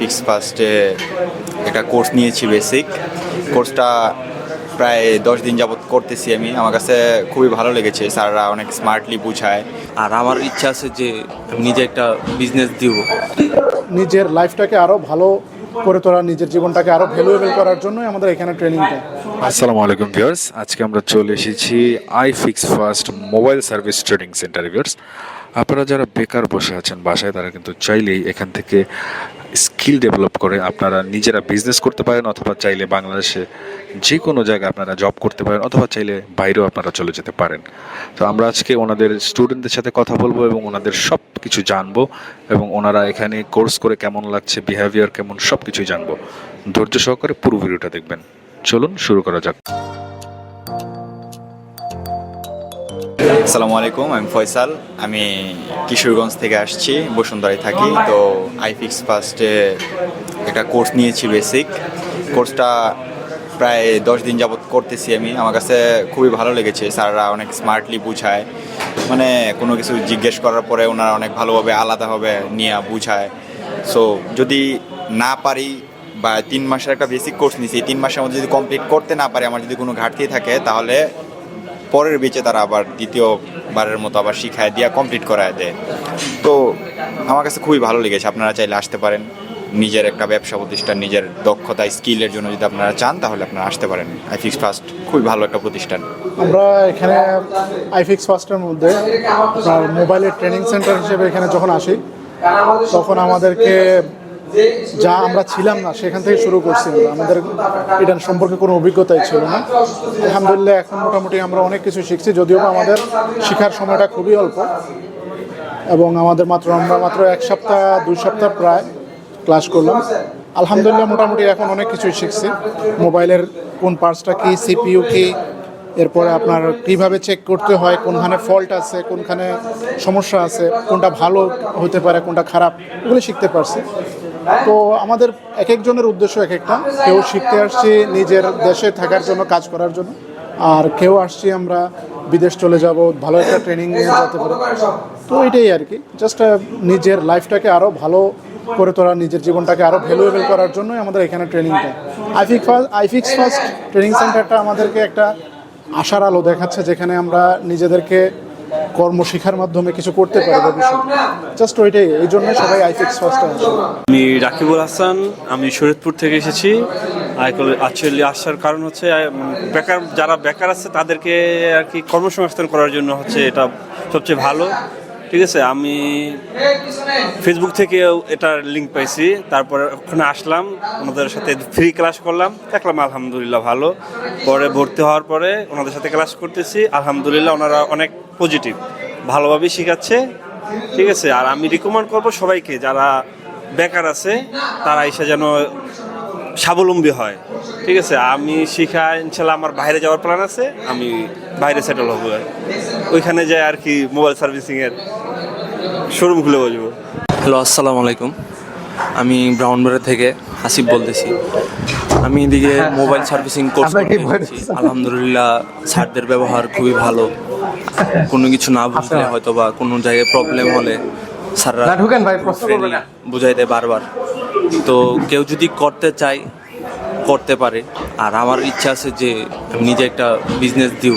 আইফিক্স ফার্স্টে একটা কোর্স নিয়েছি বেসিক কোর্সটা প্রায় দশ দিন যাবত করতেছি আমি। আমার কাছে খুবই ভালো লেগেছে। স্যাররা অনেক স্মার্টলি বুঝায়। আর আমার ইচ্ছা আছে যে নিজে একটা বিজনেস দিব। নিজের লাইফটাকে আরও ভালো করে তোলা নিজের জীবনটাকে আরও ভ্যালুয়েবল করার জন্যই আমাদের এখানে ট্রেনিংটা আসসালামু আলাইকুম ভিউয়ার্স আজকে আমরা চলে এসেছি iFix first mobile service training centre viewers আপনারা যারা বেকার বসে আছেন বাসায় তারা কিন্তু চাইলেই এখান থেকে স্কিল ডেভেলপ করে আপনারা নিজেরা বিজনেস করতে পারেন অথবা চাইলে বাংলাদেশে যে কোনো জায়গায় আপনারা জব করতে পারেন অথবা চাইলে বাইরেও আপনারা চলে যেতে পারেন। তো আমরা আজকে ওনাদের স্টুডেন্টদের সাথে কথা বলব এবং ওনাদের সব কিছু জানব এবং ওনারা এখানে কোর্স করে কেমন লাগছে বিহেভিয়ার কেমন সব কিছুই জানব। ধৈর্য সহকারে পুরো ভিডিওটা দেখবেন। চলুন শুরু করা যাক। আসসালামু আলাইকুম, আমি ফয়সাল। আমি কিশোরগঞ্জ থেকে আসছি, বসুন্ধরায় থাকি। তো আইফিক্স ফার্স্টে একটা কোর্স নিয়েছি বেসিক কোর্সটা প্রায় দশ দিন যাবত করতেছি আমি। আমার কাছে খুবই ভালো লেগেছে, স্যাররা অনেক স্মার্টলি বুঝায়। মানে কোনো কিছু জিজ্ঞেস করার পরে ওনারা অনেক ভালোভাবে আলাদাভাবে নিয়ে বুঝায়। সো যদি না পারি বা তিন মাসের একটা বেসিক কোর্স নিয়েছি তিন মাসের মধ্যে যদি কমপ্লিট করতে না পারি, আমার যদি কোনো ঘাটতি থাকে, তাহলে পরের বেচে তারা আবার দ্বিতীয়বারের মতো আবার শিখায় দিয়া কমপ্লিট করায় দেয়। তো আমার কাছে খুবই ভালো লেগেছে। আপনারা চাইলে আসতে পারেন। নিজের একটা ব্যবসা প্রতিষ্ঠান, নিজের দক্ষতা, স্কিলের জন্য যদি আপনারা চান, তাহলে আপনারা আসতে পারেন। আইফিক্স ফার্স্ট খুবই ভালো একটা প্রতিষ্ঠান। আমরা এখানে আইফিক্স ফার্স্টের মধ্যে মোবাইলের ট্রেনিং সেন্টার হিসেবে এখানে যখন আসি, তখন আমাদেরকে যা আমরা ছিলাম না, সেখান থেকে শুরু করছি আমাদের এটার সম্পর্কে কোনো অভিজ্ঞতাই ছিল না। আলহামদুলিল্লাহ, এখন মোটামুটি আমরা অনেক কিছু শিখছি, যদিও আমাদের শেখার সময়টা খুবই অল্প। এবং আমাদের মাত্র, আমরা মাত্র এক সপ্তাহ, দুই সপ্তাহ প্রায় ক্লাস করলাম। আলহামদুলিল্লাহ, মোটামুটি এখন অনেক কিছুই শিখছি। মোবাইলের কোন পার্টসটা কি, সিপিইউ কি, এরপরে আপনার কীভাবে চেক করতে হয়, কোনখানে ফল্ট আছে, কোনখানে সমস্যা আছে, কোনটা ভালো হতে পারে, কোনটা খারাপ, এগুলো শিখতে পারছি। তো আমাদের এক একজনের উদ্দেশ্য এক একটা কেউ শিখতে আসছি নিজের দেশে থাকার জন্য, কাজ করার জন্য। আর কেউ আসছি আমরা বিদেশ চলে যাব, ভালো একটা ট্রেনিং নিয়ে যেতে পারে তো এটাই আর কি। জাস্ট নিজের লাইফটাকে আরও ভালো করে তোলা, নিজের জীবনটাকে আরও ভ্যালুয়েবল করার জন্যই আমাদের এখানে ট্রেনিংটা iFix first iFix first training সেন্টারটা আমাদেরকে একটা আশার আলো দেখাচ্ছে, যেখানে আমরা নিজেদেরকে কর্ম শেখার মাধ্যমে কিছু করতে পারি বিষয় জাস্ট ওইটাই, এই জন্য সবাই আইফিক্স ফার্স্টে আসে। আমি রাকিবুল হাসান, আমি শরীরপুর থেকে এসেছি। অ্যাকচুয়ালি আসার কারণ হচ্ছে বেকার, যারা বেকার আছে তাদেরকে আর কি কর্মসংস্থান করার জন্য হচ্ছে এটা সবচেয়ে ভালো। ঠিক আছে, আমি ফেসবুক থেকে এটার লিঙ্ক পাইছি। তারপরে ওখানে আসলাম, ওনাদের সাথে ফ্রি ক্লাস করলাম। দেখলাম আলহামদুলিল্লাহ ভালো। পরে ভর্তি হওয়ার পরে ওনাদের সাথে ক্লাস করতেছি। আলহামদুলিল্লাহ ওনারা অনেক পজিটিভ ভালোভাবেই শেখাচ্ছে। ঠিক আছে, আর আমি রিকমেন্ড করব সবাইকে, যারা বেকার আছে, তারা এসে যেন স্বাবলম্বী হয়। ঠিক আছে? আমি শিখা ইনশাল্লাহ আমার বাইরে যাওয়ার প্ল্যান আছে আমি বাইরে সেটেল হব। ওইখানে যাই আর কি মোবাইল সার্ভিসিংয়ের শোরুম খুলে বসবো। হ্যালো আসসালামু আলাইকুম। আমি ব্রাউনবাড়ি থেকে হাসিব বলতেছি। আমি এদিকে মোবাইল সার্ভিসিং কোর্স করতে আলহামদুলিল্লাহ স্যারদের ব্যবহার খুবই ভালো। কোনো কিছু না বুঝলে হয়তো বা কোনো জায়গায় প্রবলেম হলে স্যাররা বুঝাই দেয় বারবার। তো কেউ যদি করতে চায়, করতে পারে। আর আমার ইচ্ছা আছে যে আমি নিজে একটা বিজনেস দিব।